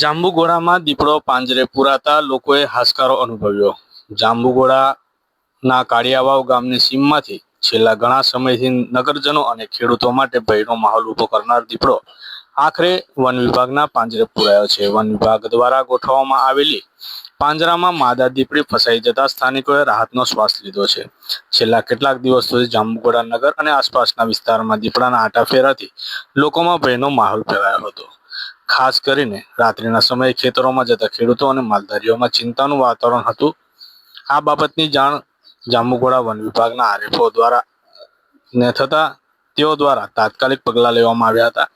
જાંબુઘોડામાં દીપડો પાંજરે પુરાતા લોકોએ હાશકારો અનુભવ્યો. જાંબુઘોડાના કાળિયાવાવ ગામની સીમમાંથી છેલ્લા ઘણા સમયથી નગરજનો અને ખેડૂતો માટે ભયનો માહોલ ઊભો કરનાર દીપડો આખરે વન વિભાગના પાંજરે પુરાયો છે. વન વિભાગ દ્વારા ગોઠવવામાં આવેલી પાંજરામાં માદા દીપડી ફસાઈ જતા સ્થાનિકોએ રાહતનો શ્વાસ લીધો છે. છેલ્લા કેટલાક દિવસ સુધી જાંબુઘોડા નગર અને આસપાસના વિસ્તારમાં દીપડાના આટાફેરાથી લોકોમાં ભયનો માહોલ ફેલાયો હતો. ખાસ કરીને રાત્રિના સમયે ખેતરોમાં જતા ખેડૂતો અને માલધારીઓમાં ચિંતાનું વાતાવરણ હતું. આ બાબતની જાણ જાંબુઘોડા વન વિભાગના આરએફઓ દ્વારા ને થતા તેઓ દ્વારા તાત્કાલિક પગલાં લેવામાં આવ્યા હતા.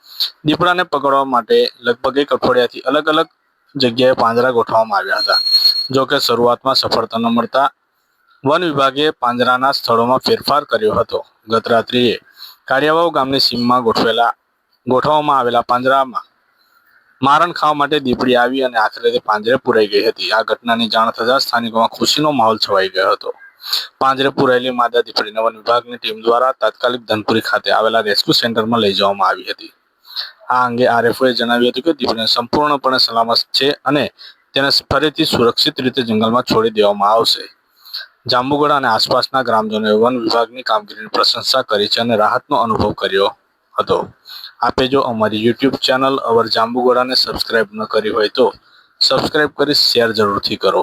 દીપડાને પકડવા માટે લગભગ એક અઠવાડિયાથી અલગ અલગ જગ્યાએ પાંજરા ગોઠવવામાં આવ્યા હતા. જો કે શરૂઆતમાં સફળતા ન મળતા વન વિભાગે પાંજરાના સ્થળોમાં ફેરફાર કર્યો હતો. ગત રાત્રિએ કાળિયાવાવ ગામની સીમમાં ગોઠવેલા ગોઠવવામાં આવેલા પાંજરામાં મારણ ખાવા માટે દીપડી આવી અને આખરે તે પાંજરે પુરાઈ ગઈ હતી. આ ઘટનાની જાણ થતાં સ્થાનિકોમાં ખુશીનો માહોલ છવાઈ ગયો હતો. પાંજરે પુરાયેલી માદા દીપડીને વન વિભાગની ટીમ દ્વારા તાત્કાલિક ધનપુરી ખાતે આવેલા રેસ્ક્યુ સેન્ટરમાં લઈ જવામાં આવી હતી. આ અંગે આરએફઓએ જણાવ્યું હતું કે દીપડીને સંપૂર્ણપણે સલામત છે અને તેને ફરીથી સુરક્ષિત રીતે જંગલમાં છોડી દેવામાં આવશે. જાંબુગડા અને આસપાસના ગ્રામજનોએ વન વિભાગની કામગીરીની પ્રશંસા કરી છે અને રાહતનો અનુભવ કર્યો હતો. આપે જો અમારી યુટ્યુબ ચેનલ અવર જાંબુગોળાને સબસ્ક્રાઇબ ન કરી હોય તો સબસ્ક્રાઇબ કરી શેર જરૂરથી કરો.